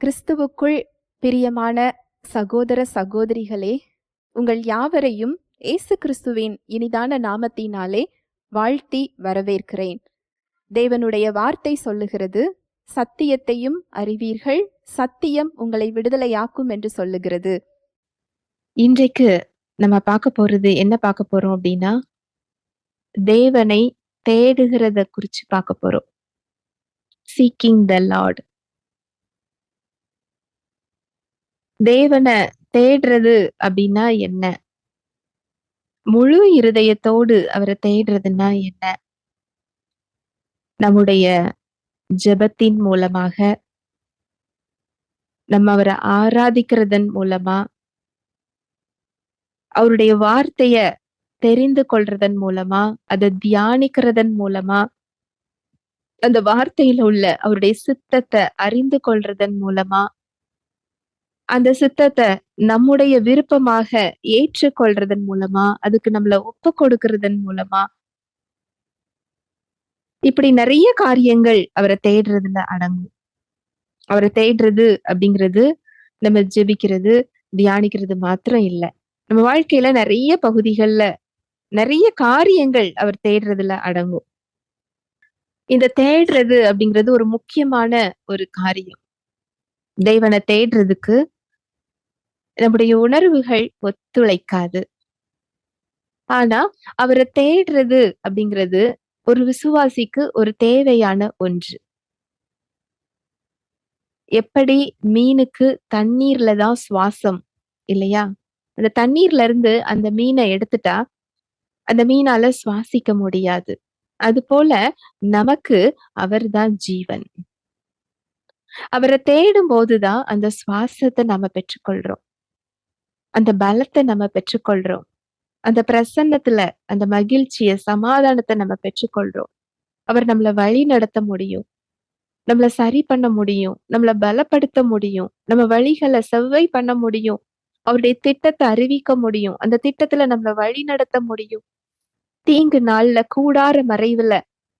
கிறிஸ்துவுக்குள் பிரியமான சகோதர சகோதரிகளே உங்கள் யாவரையும் இயேசு கிறிஸ்துவின் இனிதான நாமத்தினாலே வாழ்த்தி வரவேற்கிறேன். தேவனுடைய வார்த்தை சொல்லுகிறது சத்தியத்தையும் அறிவீர்கள் சத்தியம் உங்களை விடுதலையாக்கும் என்று சொல்லுகிறது. இன்றைக்கு நம்ம பார்க்க போறது என்ன பார்க்க போறோம் அப்படின்னா தேவனை தேடுகிறத குறிச்சு பார்க்க போறோம். சீக்கிங் த லார்ட் தேவனை தேடுறது அப்படின்னா என்ன? முழு இருதயத்தோடு அவரை தேடுறதுன்னா என்ன? நம்முடைய ஜெபத்தின் மூலமாக நம்ம அவரை ஆராதிக்கிறதன் மூலமா அவருடைய வார்த்தைய தெரிந்து கொள்றதன் மூலமா அதை தியானிக்கிறதன் மூலமா அந்த வார்த்தையில உள்ள அவருடைய சித்தத்தை அறிந்து கொள்றதன் மூலமா அந்த சித்தத்தை நம்முடைய விருப்பமாக ஏற்றுக்கொள்றதன் மூலமா அதுக்கு நம்மள ஒப்பு கொடுக்கறதன் மூலமா இப்படி நிறைய காரியங்கள் அவரை தேடுறதுல அடங்கும். அவரை தேடுறது அப்படிங்கிறது நம்ம ஜெபிக்கிறது தியானிக்கிறது மாத்திரம் இல்ல. நம்ம வாழ்க்கையில நிறைய பகுதிகள்ல நிறைய காரியங்கள் அவர் தேடுறதுல அடங்கும். இந்த தேடுறது அப்படிங்கிறது ஒரு முக்கியமான ஒரு காரியம். தேவனை தேடுறதுக்கு நம்முடைய உணர்வுகள் ஒத்துழைக்காது. ஆனா அவரை தேடுறது அப்படிங்கிறது ஒரு விசுவாசிக்கு ஒரு தேவையான ஒன்று. எப்படி மீனுக்கு தண்ணீர்ல தான் சுவாசம் இல்லையா? அந்த தண்ணீர்ல இருந்து அந்த மீனை எடுத்துட்டா அந்த மீனால சுவாசிக்க முடியாது. அது போல நமக்கு அவர்தான் ஜீவன். அவரை தேடும் போதுதான் அந்த சுவாசத்தை நாம பெற்றுக்கொள்றோம். அந்த பலத்தை நம்ம பெற்றுக்கொள்றோம். அந்த பிரசன்னத்துல அந்த மகிழ்ச்சிய சமாதானத்தை நம்ம பெற்றுக்கொள்றோம். அவர் நம்மள வழி நடத்த முடியும். நம்மள சரி பண்ண முடியும். நம்மள பலப்படுத்த முடியும். நம்ம வழிகளை செவ்வை பண்ண முடியும். அவருடைய திட்டத்தை அறிவிக்க முடியும். அந்த திட்டத்துல நம்மள வழி நடத்த முடியும். தீங்கு நாள்ல கூடார மறைவுல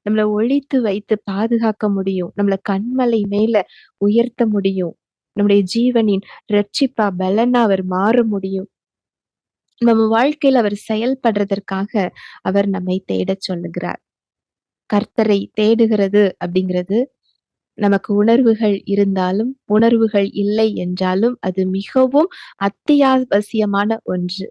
நம்மளை ஒழித்து வைத்து பாதுகாக்க முடியும். நம்மளை கண்மலை மேல உயர்த்த முடியும். நம்முடைய ஜீவனின் ரட்சிப்பா பலனா அவர் மாற முடியும். நம்ம வாழ்க்கையில் அவர் செயல்படுறதற்காக அவர் நம்மை தேட சொல்லுகிறார். கர்த்தரை தேடுகிறது அப்படிங்கிறது நமக்கு உணர்வுகள் இருந்தாலும் உணர்வுகள் இல்லை என்றாலும் அது மிகவும் அத்தியாவசியமான ஒன்று.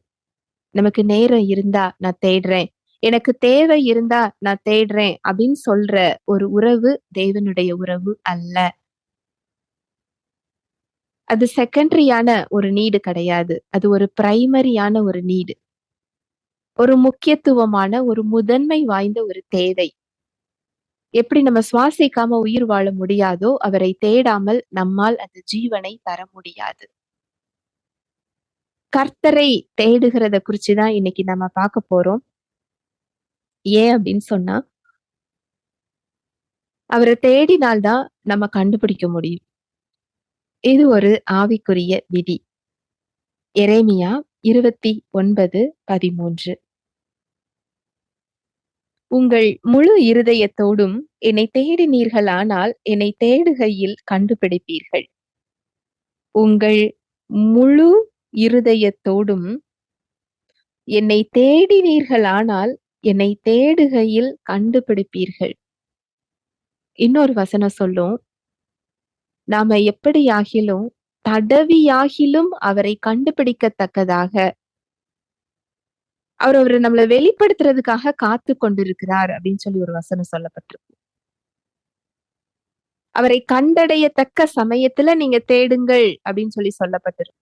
நமக்கு நேரம் இருந்தா நான் தேடுறேன். எனக்கு தேவை இருந்தா நான் தேடுறேன் அப்படின்னு சொல்ற ஒரு உறவு தேவனுடைய உறவு அல்ல. அது செகண்டரியான ஒரு நீடு கிடையாது. அது ஒரு பிரைமரியான ஒரு நீடு ஒரு முக்கியத்துவமான ஒரு முதன்மை வாய்ந்த ஒரு தேவை. எப்படி நம்ம சுவாசிக்காம உயிர் வாழ முடியாதோ அவரை தேடாமல் நம்மால் அந்த ஜீவனை தர முடியாது. கர்த்தரை தேடுகிறத குறிச்சுதான் இன்னைக்கு நம்ம பார்க்க போறோம். ஏன் அப்படின்னு சொன்னா அவரை தேடினால்தான் நம்ம கண்டுபிடிக்க முடியும். இது ஒரு ஆவிக்குரிய விதி. எரேமியா இருபத்தி ஒன்பது பதிமூன்று. உங்கள் முழு இருதயத்தோடும் என்னை தேடினீர்களானால் என்னை தேடுகையில் கண்டுபிடிப்பீர்கள். உங்கள் முழு இருதயத்தோடும் என்னை தேடினீர்களானால் என்னை தேடுகையில் கண்டுபிடிப்பீர்கள். இன்னொரு வசனம் சொல்லும். நாம எப்படியாகிலும் தடவியாகிலும் அவரை கண்டுபிடிக்கத்தக்கதாக. அவர் அவரை நம்மளை வெளிப்படுத்துறதுக்காக காத்து கொண்டிருக்கிறார் அப்படின்னு சொல்லி ஒரு வசனம் சொல்லப்பட்டிருக்கு. அவரை கண்டடையத்தக்க சமயத்துல நீங்க தேடுங்கள் அப்படின்னு சொல்லி சொல்லப்பட்டிருக்கு.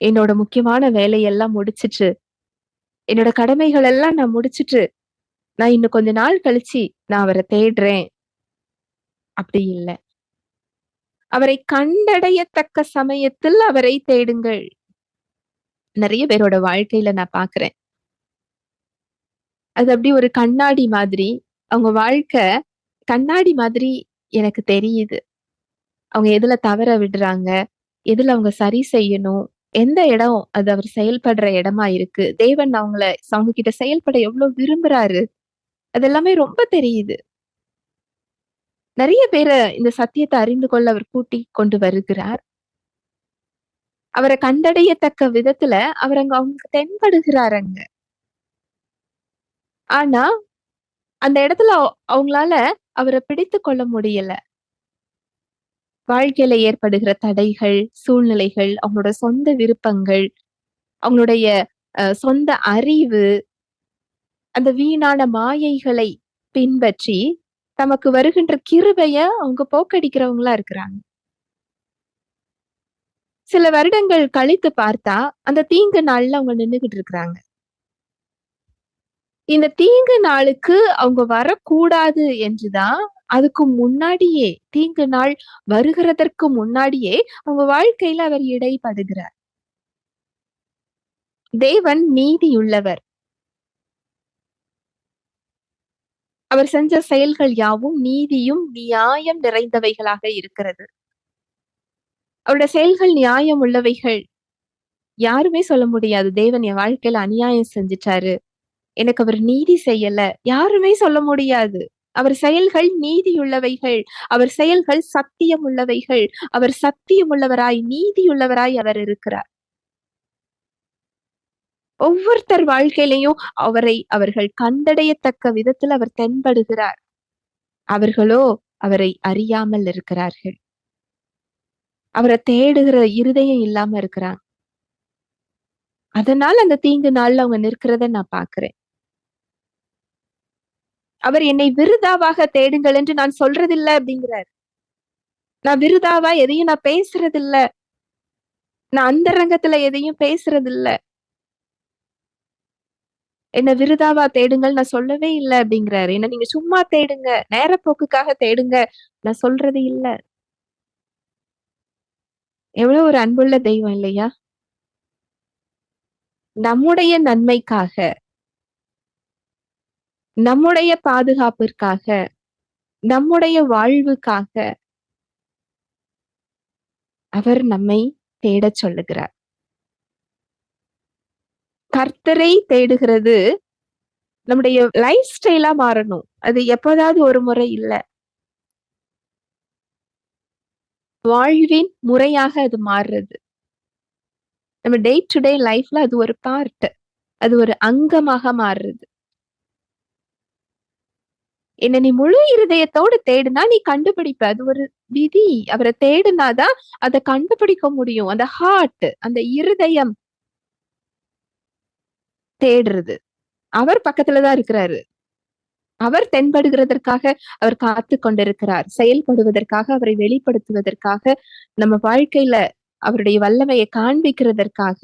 என்னோட முக்கியமான வேலையெல்லாம் முடிச்சிட்டு என்னோட கடமைகள் எல்லாம் நான் முடிச்சிட்டு நான் இன்னும் கொஞ்ச நாள் கழிச்சு நான் அவரை தேடுறேன். அப்படி இல்லை. அவரை கண்டடையத்தக்க சமயத்தில் அவரை தேடுங்கள். நிறைய பேரோட வாழ்க்கையில நான் பாக்குறேன். அது அப்படி ஒரு கண்ணாடி மாதிரி அவங்க வாழ்க்கை கண்ணாடி மாதிரி எனக்கு தெரியுது. அவங்க எதுல தவற விடுறாங்க எதுல அவங்க சரி செய்யணும் எந்த இடம் அது அவர் செயல்படுற இடமா இருக்கு தேவன் அவங்கள அவங்க கிட்ட செயல்பட எவ்வளவு விரும்புறாரு அது எல்லாமே ரொம்ப தெரியுது. நிறைய பேரை இந்த சத்தியத்தை அறிந்து கொள்ள அவர் கூட்டி கொண்டு வருகிறார். அவரை கண்டடையத்தக்க விதத்துல அவர் அங்க அவங்களுக்கு தென்படுகிறார் அங்க. ஆனா அந்த இடத்துல அவங்களால அவரை பிடித்து கொள்ள முடியல. வாழ்க்கையில ஏற்படுகிற தடைகள் சூழ்நிலைகள் அவங்களோட சொந்த விருப்பங்கள் அவங்களுடைய அஹ், சொந்த அறிவு அந்த வீணான மாயைகளை பின்பற்றி தமக்கு வருகின்ற கிருபைய அவங்க போக்கடிக்கிறவங்களா இருக்கிறாங்க. சில வருடங்கள் கழித்து பார்த்தா அந்த தீங்கு நாள்ல அவங்க நின்னுகிட்டு இருக்கிறாங்க. இந்த தீங்கு நாளுக்கு அவங்க வரக்கூடாது என்றுதான் அதுக்கு முன்னாடியே தீங்கு நாள் வருகிறதற்கு முன்னாடியே அவங்க வாழ்க்கையில அவர் இடைப்படுகிறார். தேவன் நீதியுள்ளவர். அவர் செஞ்ச செயல்கள் யாவும் நீதியும் நியாயம் நிறைந்தவைகளாக இருக்கிறது. அவருடைய செயல்கள் நியாயம் உள்ளவைகள் யாருமே சொல்ல முடியாது. தேவன் என் வாழ்க்கையில அநியாயம் செஞ்சுட்டாரு. எனக்கு அவர் நீதி செய்யல. யாருமே சொல்ல முடியாது. அவர் செயல்கள் நீதியுள்ளவைகள். அவர் செயல்கள் சத்தியம் உள்ளவைகள். அவர் சத்தியம் உள்ளவராய் நீதியுள்ளவராய் அவர் இருக்கிறார். ஒவ்வொருத்தர் வாழ்க்கையிலையும் அவரை அவர்கள் கண்டடையத்தக்க விதத்தில் அவர் தென்படுகிறார். அவர்களோ அவரை அறியாமல் இருக்கிறார்கள். அவரை தேடுகிற இருதயம் இல்லாம இருக்கிறாங்க. அதனால அந்த தீங்கு நாள்ல அவங்க நிற்கிறத நான் பாக்குறேன். அவர் என்னை விருதாவாக தேடுங்கள் என்று நான் சொல்றதில்ல அப்படிங்கிறார். நான் விருதாவா எதையும் நான் பேசுறதில்ல. நான் அந்தரங்கத்துல எதையும் பேசுறதில்ல. என்ன விருதாவா தேடுங்கள் நான் சொல்லவே இல்லை அப்படிங்கிறாரு. என்ன நீங்க சும்மா தேடுங்க நேரப்போக்குக்காக தேடுங்க நான் சொல்றது இல்ல. எவ்வளவு ஒரு அன்புள்ள தெய்வம் இல்லையா? நம்முடைய நன்மைக்காக நம்முடைய பாதுகாப்பிற்காக நம்முடைய வாழ்வுக்காக அவர் நம்மை தேடச் சொல்லுகிறார். கர்த்தரை தேடுகிறது. நம்முடைய லைஃப் ஸ்டைலா மாறணும். அது எப்போதாவது ஒரு முறை இல்ல. வாழ்வின் முறையாக அது மாறுறது. நம்ம டே டு டே லைஃப்ல அது ஒரு பார்ட் அது ஒரு அங்கமாக மாறுறது. என்ன நீ முழு இருதயத்தோடு தேடுனா நீ கண்டுபிடிப்ப. அது ஒரு விதி. அவரை தேடுனாதான் அதை கண்டுபிடிக்க முடியும். அந்த ஹார்ட் அந்த இருதயம் தேடுறது. அவர் பக்கத்துலதான் இருக்கிறாரு. அவர் தென்படுகிறதற்காக அவர் காத்து கொண்டிருக்கிறார். செயல்படுவதற்காக அவரை வெளிப்படுத்துவதற்காக நம்ம வாழ்க்கையில அவருடைய வல்லமையை காண்பிக்கிறதற்காக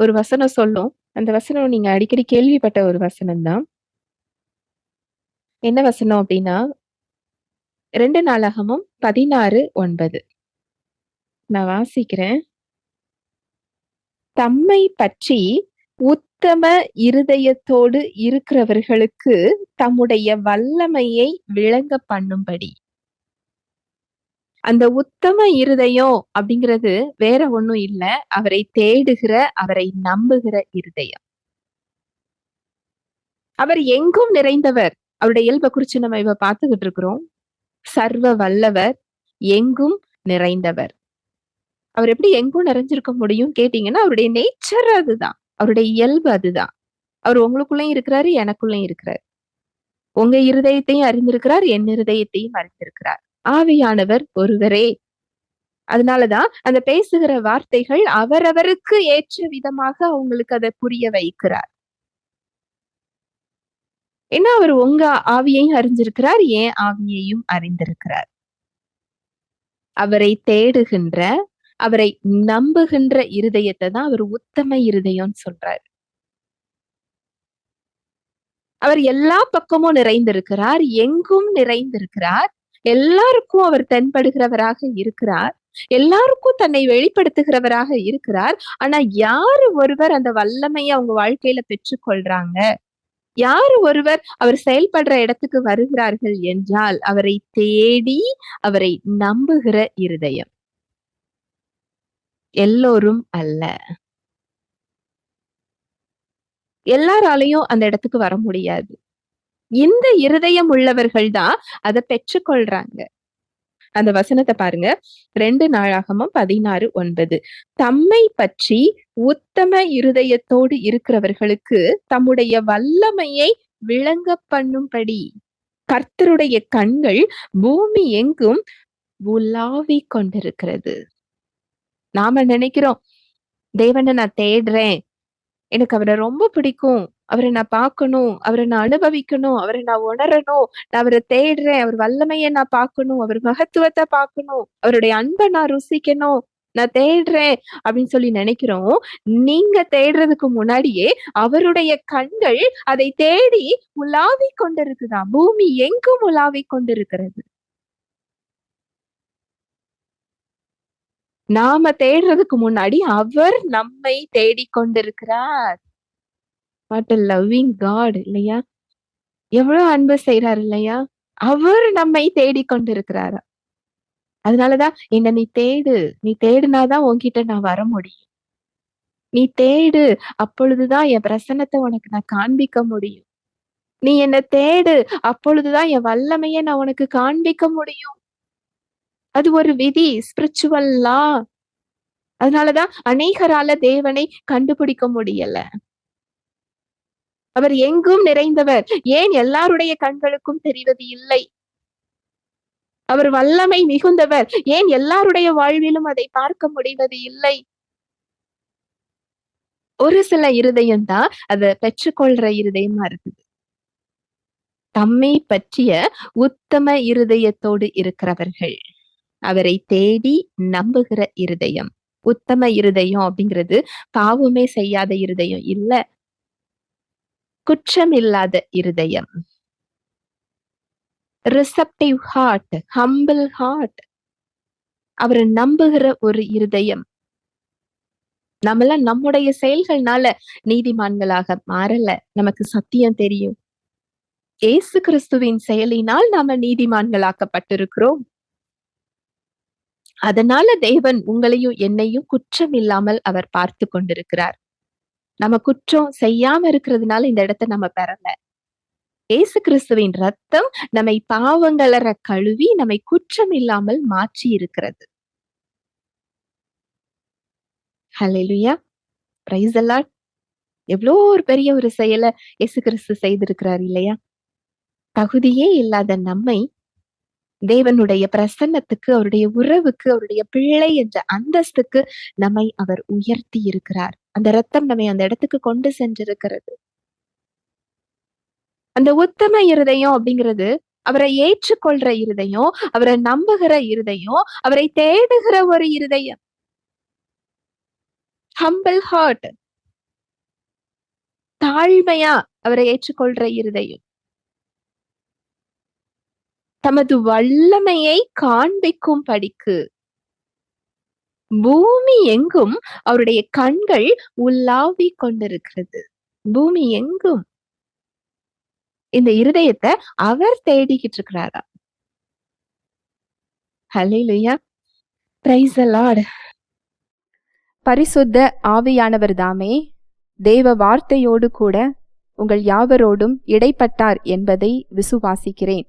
ஒரு வசனம் சொல்லும். அந்த வசனம் நீங்க அடிக்கடி கேள்விப்பட்ட ஒரு வசனம் தான் என்ன வசனம் அப்படின்னா ரெண்டு நாளாகமும் பதினாறு ஒன்பது. நான் வாசிக்கிறேன். தம்மை பற்றி உத்தம இருதயத்தோடு இருக்கிறவர்களுக்கு தம்முடைய வல்லமையை விளங்க பண்ணும்படி. அந்த உத்தம இருதயம் அப்படிங்கிறது வேற ஒண்ணும் இல்ல. அவரை தேடுகிற அவரை நம்புகிற இருதயம். அவர் எங்கும் நிறைந்தவர். அவருடைய இயல்பை குறிச்சு நம்ம இப்ப பார்த்துக்கிட்டு இருக்கிறோம். சர்வ வல்லவர் எங்கும் நிறைந்தவர். அவர் எப்படி எங்கும் நிறைஞ்சிருக்க முடியும் கேட்டீங்கன்னா அவருடைய நேச்சர் அதுதான். அவருடைய இயல்பு அதுதான். அவர் உங்களுக்குள்ளயும் இருக்கிறாரு எனக்குள்ளயும் இருக்கிறார். உங்க இருதயத்தையும் அறிந்திருக்கிறார் என் இருதயத்தையும் அறிந்திருக்கிறார். ஆவியானவர் ஒருவரே. அதனாலதான் அந்த பேசுகிற வார்த்தைகள் அவரவருக்கு ஏற்ற விதமாக அவங்களுக்கு அதை புரிய வைக்கிறார். ஏன்னா அவர் உங்க ஆவியையும் அறிஞ்சிருக்கிறார் ஏன் ஆவியையும் அறிந்திருக்கிறார். அவரை தேடுகின்ற அவரை நம்புகின்ற இருதயத்தை தான் அவர் உத்தம இருதயம்னு சொல்றாரு. அவர் எல்லா பக்கமும் நிறைந்திருக்கிறார் எங்கும் நிறைந்திருக்கிறார். எல்லாருக்கும் அவர் தென்படுகிறவராக இருக்கிறார். எல்லாருக்கும் தன்னை வெளிப்படுத்துகிறவராக இருக்கிறார். ஆனா யாரு ஒருவர் அந்த வல்லமையை அவங்க வாழ்க்கையில பெற்றுக்கொள்றாங்க? யாரு ஒருவர் அவர் செயல்படுற இடத்துக்கு வருகிறார்கள் என்றால் அவரை தேடி அவரை நம்புகிற இருதயம். எல்லோரும் அல்ல. எல்லாராலையும் அந்த இடத்துக்கு வர முடியாது. இந்த இருதயம் உள்ளவர்கள் தான் அதை பெற்றுக்கொள்றாங்க. அந்த வசனத்தை பாருங்க. ரெண்டு நாளாகமும் பதினாறு ஒன்பது. தம்மை பற்றி உத்தம இருதயத்தோடு இருக்கிறவர்களுக்கு தம்முடைய வல்லமையை விளங்க பண்ணும்படி. கர்த்தருடைய கண்கள் பூமி எங்கும் உலாவிக் கொண்டிருக்கிறது. நாம நினைக்கிறோம் தேவனை நான் தேடுறேன். எனக்கு அவரை ரொம்ப பிடிக்கும். அவரை நான் பார்க்கணும். அவரை நான் அனுபவிக்கணும். அவரை நான் உணரணும். நான் அவரை தேடுறேன். அவர் வல்லமையை நான் பார்க்கணும். அவர் மகத்துவத்தை பார்க்கணும். அவருடைய அன்பை நான் ருசிக்கணும். நான் தேடுறேன். அப்படின்னு சொல்லி நினைக்கிறோம். நீங்க தேடுறதுக்கு முன்னாடியே அவருடைய கண்கள் அதை தேடி உலாவிக் கொண்டிருக்குதா? பூமி எங்கும் உலாவிக் கொண்டிருக்கிறது. நாம தேடுறதுக்கு முன்னாடி அவர் நம்மை தேடிக் கொண்டிருக்கிறார் வாட் லவ்விங் காட் இல்லையா? எவ்வளவு அன்பு செய்யறாரு இல்லையா? அவர் நம்மை தேடிக்கொண்டிருக்கிறாரா? அதனாலதான் என்ன நீ தேடு. நீ தேடுனாதான் உன்கிட்ட நான் வர முடியும். நீ தேடு. அப்பொழுதுதான் என் பிரசன்னத்தை உனக்கு நான் காண்பிக்க முடியும். நீ என்ன தேடு. அப்பொழுதுதான் என் வல்லமையை நான் உனக்கு காண்பிக்க முடியும். அது ஒரு விதி ஸ்பிரிச்சுவல் லா அதனாலதான் அநேகரால தேவனை கண்டுபிடிக்க முடியல. அவர் எங்கும் நிறைந்தவர். ஏன் எல்லாருடைய கண்களுக்கும் தெரிவது இல்லை? அவர் வல்லமை மிகுந்தவர். ஏன் எல்லாருடைய வாழ்விலும் அதை பார்க்க முடிவது இல்லை? ஒரு சில இருதயம் தான் அதை பெற்றுக்கொள்ற இருதயமா இருக்குது. தம்மை பற்றிய உத்தம இருதயத்தோடு இருக்கிறவர்கள். அவரை தேடி நம்புகிற இருதயம். உத்தம இருதயம் அப்படிங்கிறது பாவமே செய்யாத இருதயம் இல்ல. குற்றம் இல்லாத இருதயம். ரிசப்டிவ் ஹார்ட் ஹம்பிள் ஹார்ட் அவரை நம்புகிற ஒரு இருதயம். நம்மளாம் நம்முடைய செயல்கள்னால நீதிமான்களாக மாறல. நமக்கு சத்தியம் தெரியும். ஏசு கிறிஸ்துவின் செயலினால் நாம நீதிமான்களாக்கப்பட்டிருக்கிறோம். அதனால தேவன் உங்களையும் என்னையும் குற்றம் இல்லாமல் அவர் பார்த்து கொண்டிருக்கிறார். நம்ம குற்றம் செய்யாம இருக்கிறதுனால இந்த இடத்த நம்ம பெறல. ஏசு கிறிஸ்துவின் ரத்தம் நம்மை பாவங்களற கழுவி நம்மை குற்றம் இல்லாமல் மாற்றி இருக்கிறது. ஹalleluya பிரைஸ் அல்லாட் எவ்வளோ ஒரு பெரிய ஒரு செயலை இயேசு கிறிஸ்து செய்திருக்கிறார் இல்லையா? தகுதியே இல்லாத நம்மை தேவனுடைய பிரசன்னத்துக்கு அவருடைய உறவுக்கு அவருடைய பிள்ளை என்ற அந்தஸ்துக்கு நம்மை அவர் உயர்த்தி இருக்கிறார். அந்த ரத்தம் நம்மை அந்த இடத்துக்கு கொண்டு சென்றிருக்கிறது. அந்த உத்தம இருதயம் அப்படிங்கிறது அவரை ஏற்றுக்கொள்ற இருதயம் அவரை நம்புகிற இருதயம் அவரை தேடுகிற ஒரு இருதயம். ஹம்பிள் ஹார்ட் தாழ்மையா அவரை ஏற்றுக்கொள்ற இருதயம். தமது வல்லமையை காண்பிக்கும் படிக்கு. பூமி எங்கும் அவருடைய கண்கள் உலாவிக் கொண்டிருக்கிறது. பூமி எங்கும்? இந்த இருதயத்தை அவர் தேடிக்கிட்டு இருக்கிறாரா? ஹalleluya பிரைஸ் பரிசுத்த ஆவியானவர் தாமே தேவ வார்த்தையோடு கூட உங்கள் யாவரோடும் இடைப்பட்டார் என்பதை விசுவாசிக்கிறேன்.